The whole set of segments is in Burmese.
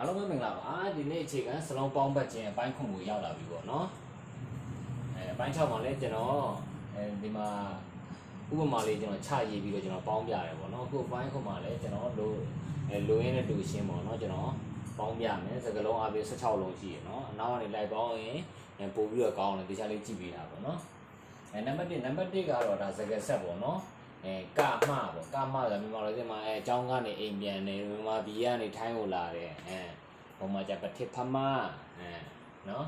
အားလုံးပဲမင်္ဂလာပါဒီနေ့အခြေခံစလုံးပေါင်းပတ်ခြင်းအပိုင်းခွန်ကိုရောက်လာပြီပေါ့နော်အဲအပိုင်း6မှာလည်းကျွန်တော်အဲဒီမှာဥပမာလေးကျွန်တော်ချရေးပြီးတော့ကျွန်တော်ပေါင်းပြရတယ်ပေါ့နော်အခုအပိုင်းခွန်မှာလည်းကျွန်တော်လိုအဲလိုရင်းနဲ့တူရှင်းပေါ့နော်ကျွန်တော်ပေါင်းပြမယ်စကလုံးအပြင်16လုံးရှိရနော်အနောက်ကနေလိုက်ပေါင်းရင်အဲပို့ပြီးတော့ကောင်းတယ်တခြားလေးကြည့်ပေးတာပေါ့နော်အဲနံပါတ်1နံပါတ်1ကတော့ဒါစကဆက်ပေါ့နော် အဲကမပေါ့ကမဆိုမြန်မာလိုကျမှာအဲအကြောင်းကနေအိမ်ပြန်နေမြန်မာပြည်ကနေထိုင်းကိုလာတယ်အဲဟိုမှာじゃပတိဖမအဲနော်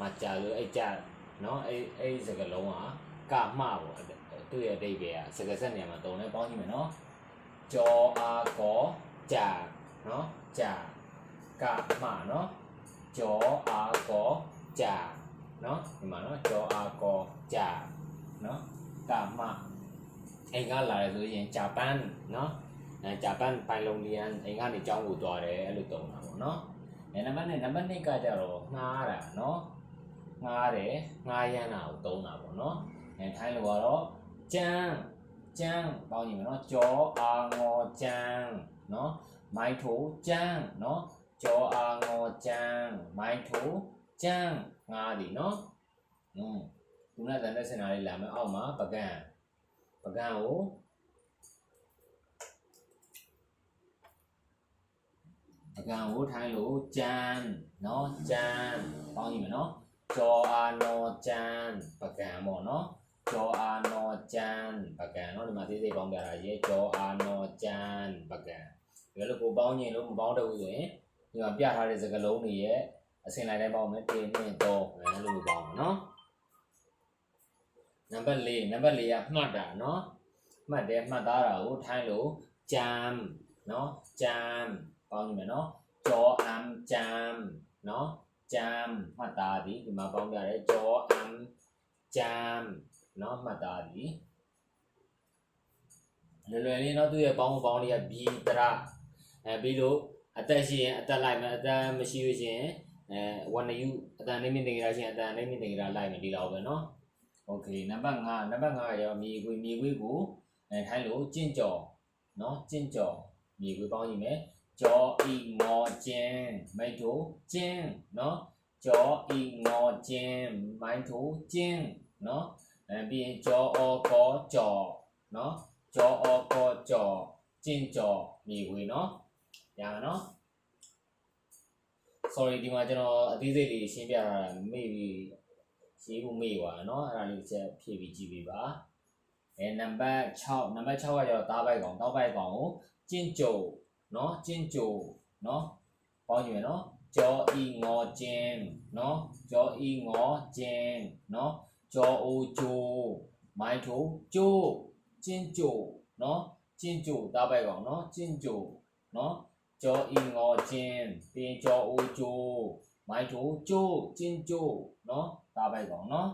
မကြလို့အဲ့ကြနော်အဲ့အဲ့စကလုံးကကမပေါ့သူ့ရဲ့အဓိပ္ပာယ်ကစကဆက်နေရာမှာတုံနဲ့ပေါင်းကြည့်မယ်နော်ကြောအာကောကြာနော်ကြာကမနော်ကြောအာကောကြာနော်ဒီမှာနော်ကြောအာကောကြာနော် ကမအိမ်ကလာရဆိုရင်ဂျပန်နော်အဲဂျပန်ပိုင်လုံလီယန်အိမ်ကနေကျောင်းကိုသွားတယ်အဲ့လိုတုံးတာပေါ့နော်အဲနံပါတ်1နံပါတ်2ကကြတော့ငှားတာနော်ငှားတယ်ငှားရမ်းတာကိုတုံးတာပေါ့နော်အဲထိုင်းလိုကတော့ကျန်းကျန်းပေါင်းကြည့်မယ်နော်ကြောအာငေါ်ကျန်းနော်မိုင်းထိုကျန်းနော်ကြောအာငေါ်ကျန်းမိုင်းထိုကျန်းငှားတယ်နော်อืม ခုနကတန်တဲ့စင်တာလေးလာမယ်အောက်မှာပကံပကံကိုပကံကိုထိုင်းလို့ကြမ်းနော်ကြမ်းပေါင်းကြည့်မယ်နော်ကျော်အာနောကြမ်းပကံပေါ့နော်ကျော်အာနောကြမ်းပကံနော်ဒီမှာသေးသေးပေါင်းပြတာရေကျော်အာနောကြမ်းပကံဒီလိုကိုပေါင်းခြင်းလို့မပေါင်းတော့ဘူးဆိုရင်ဒီမှာပြထားတဲ့စကားလုံးတွေရဲ့အစဉ်လိုက်တိုင်းပေါင်းမယ်1 2 3အဲလိုမျိုးပေါင်းမယ်နော် နံပါတ်4နံပါတ်4ကမှတ်တာเนาะမှတ်တယ်မှတ်သားတာကိုထိုင်းလို့จามเนาะจามပေါင်းကြည့်မယ်เนาะကြောအမ်จามเนาะจามမှတ်သားသည်ဒီမှာပေါင်းပြတယ်ကြောအမ်จามเนาะမှတ်သားသည်လွယ်လွယ်လေးเนาะသူ့ရဲ့ပေါင်းပေါင်းလေးကဘီတရအဲပြီးလို့အသက်ရှိရင်အသက်လိုက်မယ်အသက်မရှိလို့ရှိရင်အဲဝဏယူအတန်နေမင်းတင်ကြရရှိရင်အတန်နေမင်းတင်ကြရလိုက်မယ်ဒီလောက်ပဲเนาะ โอเคနံပါတ်5နံပါတ်5ရောမြေခွေမြေခွေကိုအဲထိုင်းလို့ကျင့်ကြော်เนาะကျင့်ကြော်မြေခွေပေါင်းကြည့်မယ်ကြောဤမောကျင်းမိတ်တို့ကျင်းเนาะကြောဤမောကျင်းမိုင်းတို့ကျင်းเนาะအဲပြီးရင်ကြောအောကောကြော်เนาะကြောအောကောကြော်ကျင့်ကြော်မြေခွေเนาะရမယ်เนาะ sorry ဒီမှာကျွန်တော်အသေးစိတ်လေးရှင်းပြတာမေ့ပြီး ရေးဖို့မေ့ပါเนาะအဲ့ဒါလေးတစ်ချက်ဖြည့်ပြီးကြည့်ပေးပါအဲနံပါတ်6နံပါတ်6ကကျတော့တားပိုက်ကောင်တောက်ပိုက်ကောင်ကိုကျင့်ကြုံเนาะကျင့်ကြုံเนาะပေါင်းကြည့်မယ်เนาะကြောဤငေါကျင်းเนาะကြောဤငေါကျင်းเนาะကြောအိုကျိုးမိုင်းထိုးကျိုးကျင့်ကြုံเนาะကျင့်ကြုံတားပိုက်ကောင်เนาะကျင့်ကြုံเนาะကြောဤငေါကျင်းပြင်ကြောအိုကျိုး မိုင်းထိုးကျိုးကျင့်ကြုံเนาะ တားပိုက်ကောင်เนาะ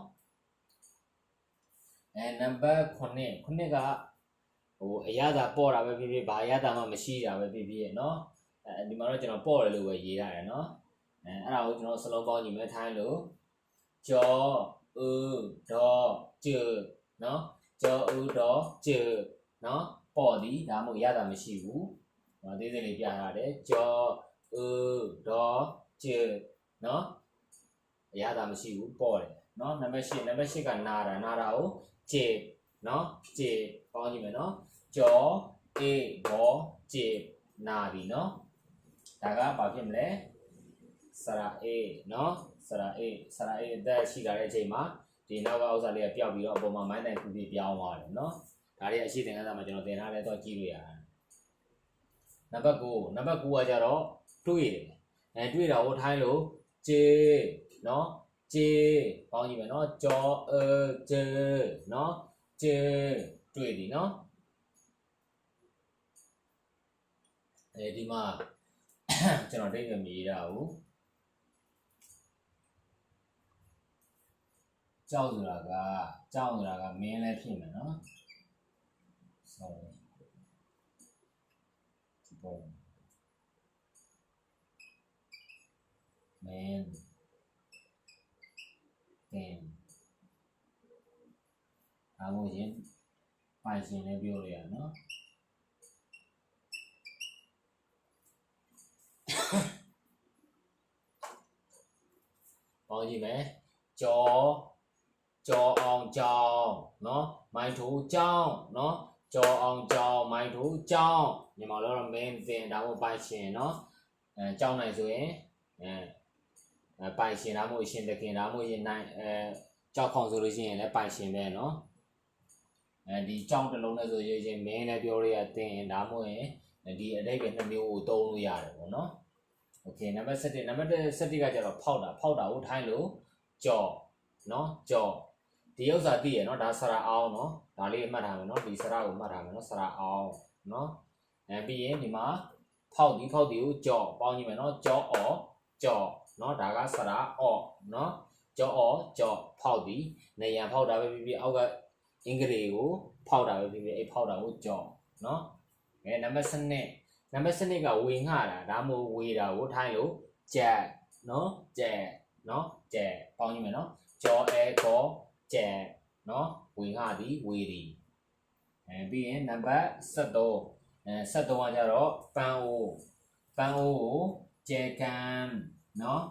အဲနံပါတ်9 9ကဟိုအရသာပေါ့တာပဲဖြစ်ဖြစ်ဘာအရသာမှမရှိတာပဲဖြစ်ဖြစ်เนาะအဲဒီမှာတော့ကျွန်တော်ပေါ့တယ်လို့ပဲရေးထားတယ်เนาะအဲအဲ့ဒါကိုကျွန်တော်စလုံးပေါင်းကြည့်မယ်ထိုင်းလို့ကြောဥဒေါ်ကျเนาะကြောဥဒေါ်ကျเนาะပေါ့ဒီဒါမှမဟုတ်အရသာမရှိဘူးဟောသေးသေးလေးပြထားတယ်ကြောဥဒေါ်ကျ နော်အရသာမရှိဘူးပေါ့တယ်နော်နံပါတ်၈နံပါတ်၈ကနာတာနာတာကိုကျေနော်ကျေပေါင်းကြည့်မယ်နော်ကြောအေဘောကျေနာပြီနော်ဒါကဘာဖြစ်မလဲစရာအေနော်စရာအေစရာအေအသက်ရှိလာတဲ့အချိန်မှာဒီနောက်ကဥစ္စာလေးကပျောက်ပြီးတော့အပေါ်မှာမိုင်းတိုင်ကူပြီးပြောင်းသွားတယ်နော်ဒါတွေအရှိတင်ကစားမှာကျွန်တော်တင်ထားလဲတော့ကြည့်လို့ရတာနံပါတ်9နံပါတ်9ကကြတော့တွေးတယ်အဲတွေးတာဟိုထိုင်းလို့ ခြေ เนาะเจပေါင်းကြည့်မယ်เนาะကြောเออเจเนาะเจတွေ့ပြီเนาะအဲဒီမှာကျွန်တော်ဒိတ်ရမြေးတာကိုကြောက်ဆိုတာကကြောက်ဆိုတာကမင်းလည်းဖြစ်မယ်เนาะ sorry ဒီပုံ man တ Amen. Damn. À ngồi diễn bài diễn này biểu liền nữa. Còn gì vậy? Cho cho on cho nó, mai thú cho nó cho on cho, mai thú cho nhưng mà lâu là men về đã một bài chè nó à, trong này rồi ấy à. ပိုင်ရှင်နော်အဲကြောင်းနိုင်ဆိုရင်အဲအဲပိုင်ရှင်ဒါမှမဟုတ်ရှင်တခင်ဒါမှမဟုတ်ရင်နိုင်အဲကြောက်ခေါင်ဆိုလို့ရှိရင်လည်းပိုင်ရှင်ပဲနော်အဲဒီကြောင်းတစ်လုံးနဲ့ဆိုရင်ချင်း main လည်းပြောရရတင်ရင်ဒါမှမဟုတ်ရင်ဒီအတိတ်ပဲနှစ်မျိုးကိုသုံးလို့ရတယ်ပေါ့နော် โอเคနံပါတ်7နံပါတ်7ကကျတော့ဖောက်တာဖောက်တာကိုထိုင်းလို့ကြော်เนาะကြော်ဒီဥစ္စာသိရเนาะဒါဆရာအောင်เนาะဒါလေးအမှတ်ထားမယ်เนาะဒီဆရာကိုမှတ်ထားမယ်เนาะဆရာအောင်เนาะအဲပြီးရင်ဒီမှာဖောက်ဒီဖောက်ဒီကိုကြော်ပေါင်းကြည့်မယ်เนาะကြော်အော်ကြော် เนาะဒါကဆရာအော်เนาะကြော်အော်ကြော်ဖောက်ဒီနေရန်ဖောက်တာပဲပြီးပြီးအောက်ကအင်္ဂလိပ်ကိုဖောက်တာပဲပြီးပြီးအဲ့ဖောက်တာကိုကြော်เนาะအဲနံပါတ်7နံပါတ်စနစ်ကဝေငှတာဒါမှမဟုတ်ဝေတာကိုထိုင်းလို့ကြက်နော်ကြက်နော်ကြက်ပေါင်းကြည့်မယ်နော်ကြောအဲကောကြက်နော်ဝေငှသည်ဝေသည်အဲပြီးရင်နံပါတ်73အဲ73ကကြတော့ပန်းအိုးပန်းအိုးကိုကြဲက န်နော်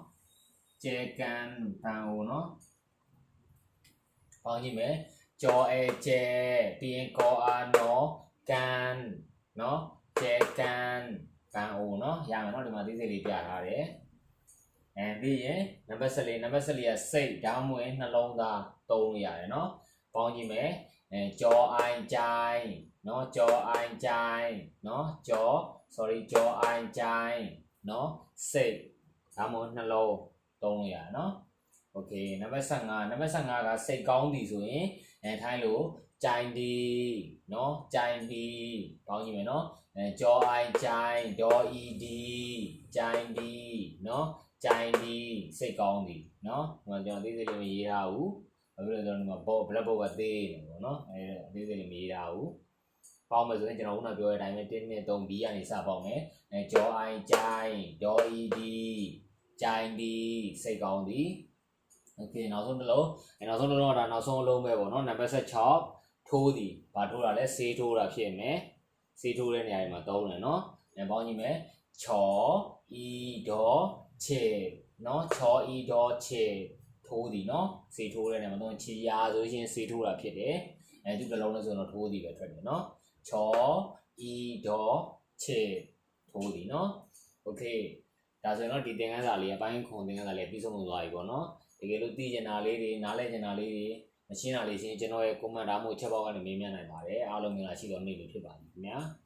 ကြဲကန်ပန်းအိုးနော်ပေါင်းကြည့်မယ်ကြောအဲကြဲပြီးရင်ကောအာနော်ကန်နော်ကျဲကန်ကန်အိုနော်ရမယ်နော်ဒီမှာသေးသေးလေးပြထားတယ်အဲပြီးရင်နံပါတ်14နံပါတ်14ကစိတ်ဓာတ်မွေးနှလုံးသားသုံးလို့ရတယ်နော်ပေါင်းကြည့်မယ်အဲကြောအိုင်ကြိုင်နော်ကြောအိုင်ကြိုင်နော်ကြော sorry ကြောအိုင်ကြိုင်နော်စိတ် ဓာတ်မွေးနှလုံးသုံးလို့ရတယ်နော်โอเคနံပါတ်15နံပါတ်15ကစိတ်ကောင်းသည်ဆိုရင်အဲထိုင်းလို့ကြိုင်ဒီနော်ကြိုင်ဒီပေါင်းကြည့်မယ်နော်အဲကြောအိုင်ကြိုင်ဒေါ်အီဒီကြိုင်ဒီနော်ကြိုင်ဒီစိတ်ကောင်းဒီနော်ဟိုကျွန်တော်သေးသေးလေးမရေးထားဘူးဘာဖြစ်လို့လဲဆိုတော့ဒီမှာဘော black board ကသေးနေပေါ့နော်အဲသေးသေးလေးမရေးထားဘူးပေါင်းမယ်ဆိုရင်ကျွန်တော်ခုနပြောတဲ့အတိုင်းပဲ1နဲ့3 B ကနေစပေါင်းမယ်အဲကြောအိုင်ကြိုင်ဒေါ်အီဒီ ကြိုင်ဒီစိတ်ကောင်းဒီโอเคနောက်ဆုံးတစ်လုံးအဲနောက်ဆုံးတစ်လုံးကဒါနောက်ဆုံးအလုံးပဲပေါ့နော်နံပါတ်6ထိုးသည်ဘာထိုးတာလဲဆေးထိုးတာဖြစ်မယ်ဆေးထိုးတဲ့နေရာတွေမှာသုံးတယ်နော်။အဲပေါင်းကြည့်မယ်။ချောဤဒေါ်ချေနော်ချောဤဒေါ်ချေထိုးသည်နော်။ဆေးထိုးတဲ့နေရာမှာသုံးချီရာဆိုရင်ဆေးထိုးတာဖြစ်တယ်။အဲဒီကလုံးနဲ့ဆိုတော့ထိုးသည်ပဲထွက်တယ်နော်။ချောဤဒေါ်ချေထိုးသည်နော်။ Okay ဒါဆိုရင်တော့ဒီသင်ခန်းစာလေးအပိုင်းခွန်သင်ခန်းစာလေးပြီးဆုံးသွားပြီပေါ့နော်။တကယ်လို့သိကျင်တာလေးတွေနားလည်ကျင်တာလေးတွေမရှင်းတာလေးချင်းကျွန်တော်ရဲ့ comment ဒါမှမဟုတ်ချက်ပေါက်ကနေမေးမြန်းနိုင်ပါတယ်အားလုံးမင်္ဂလာရှိတော်နေ့လေးဖြစ်ပါသည်ခင်ဗျာ။